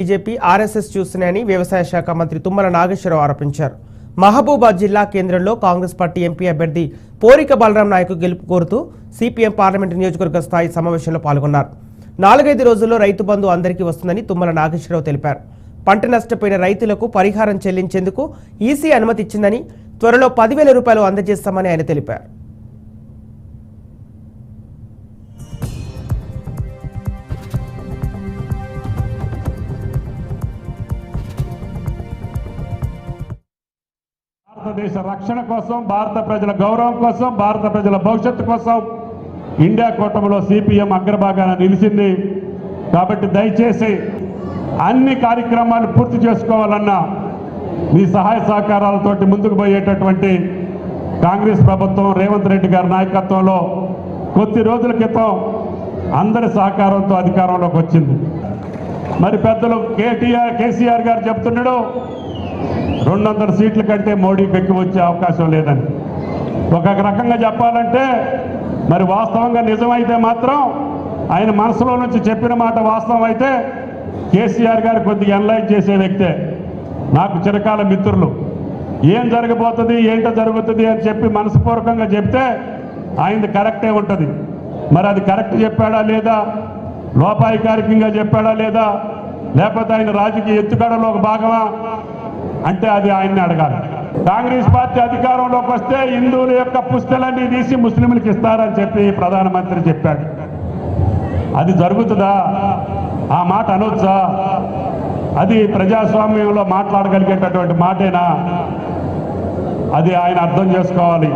BJP RSS చూస్తున్నాయని వ్యవసాయ శాఖ మంత్రి తుమ్మల నాగేశ్వరరావు ఆరోపించారు. మహబూబాద్ జిల్లా కేంద్రంలో కాంగ్రెస్ పార్టీ ఎంపీ అభ్యర్థి పోరిక బలరాం నాయకు గెలుపు కోరుతూ సిపిఎం పార్లమెంటు నియోజకవర్గ స్థాయి సమావేశంలో పాల్గొన్నారు. నాలుగైదు రోజుల్లో రైతు బంధు అందరికీ వస్తుందని తుమ్మల నాగేశ్వరరావు తెలిపారు. పంట నష్టపోయిన రైతులకు పరిహారం చెల్లించేందుకు ఈసీ అనుమతి ఇచ్చిందని త్వరలో పదివేల రూపాయలు అందజేస్తామని ఆయన తెలిపారు. భారతదేశ రక్షణ కోసం భారత ప్రజల గౌరవం కోసం భారత ప్రజల భవిష్యత్తు కోసం ఇండియా కూటమిలో సిపిఎం అగ్రభాగాన నిలిచింది. కాబట్టి దయచేసి అన్ని కార్యక్రమాలు పూర్తి చేసుకోవాలన్న మీ సహాయ సహకారాలతోటి ముందుకు పోయేటటువంటి కాంగ్రెస్ ప్రభుత్వం రేవంత్ రెడ్డి గారి నాయకత్వంలో కొద్ది రోజుల క్రితం అందరి సహకారంతో అధికారంలోకి వచ్చింది. మరి పెద్దలు కేటీఆర్ కేసీఆర్ గారు చెప్తున్నాడు రెండు వందల సీట్ల కంటే మోడీకి ఎక్కువ వచ్చే అవకాశం లేదని. ఒక రకంగా చెప్పాలంటే మరి వాస్తవంగా నిజమైతే మాత్రం ఆయన మనసులో నుంచి చెప్పిన మాట వాస్తవం అయితే కేసీఆర్ గారు కొద్దిగా ఎన్లైట్ చేసే వ్యక్తే. నాకు చిరకాల మిత్రులు. ఏం జరగబోతుంది ఏంటో జరుగుతుంది అని చెప్పి మనస్పూర్వకంగా చెప్తే ఆయనది కరెక్టే ఉంటుంది. మరి అది కరెక్ట్ చెప్పాడా లేదా లోపాయికారికంగా చెప్పాడా లేదా లేకపోతే ఆయన రాజకీయ ఎత్తుగడలో ఒక భాగమా? అంటే అది ఆయన్ని అడగాలి. కాంగ్రెస్ పార్టీ అధికారంలోకి వస్తే హిందువుల యొక్క పుస్తలన్నీ తీసి ముస్లింలకు ఇస్తారని చెప్పి ప్రధానమంత్రి చెప్పాడు. అది జరుగుతుందా? ఆ మాట అనొచ్చా? అది ప్రజాస్వామ్యంలో మాట్లాడగలిగేటటువంటి మాటేనా? అది ఆయన అర్థం చేసుకోవాలి.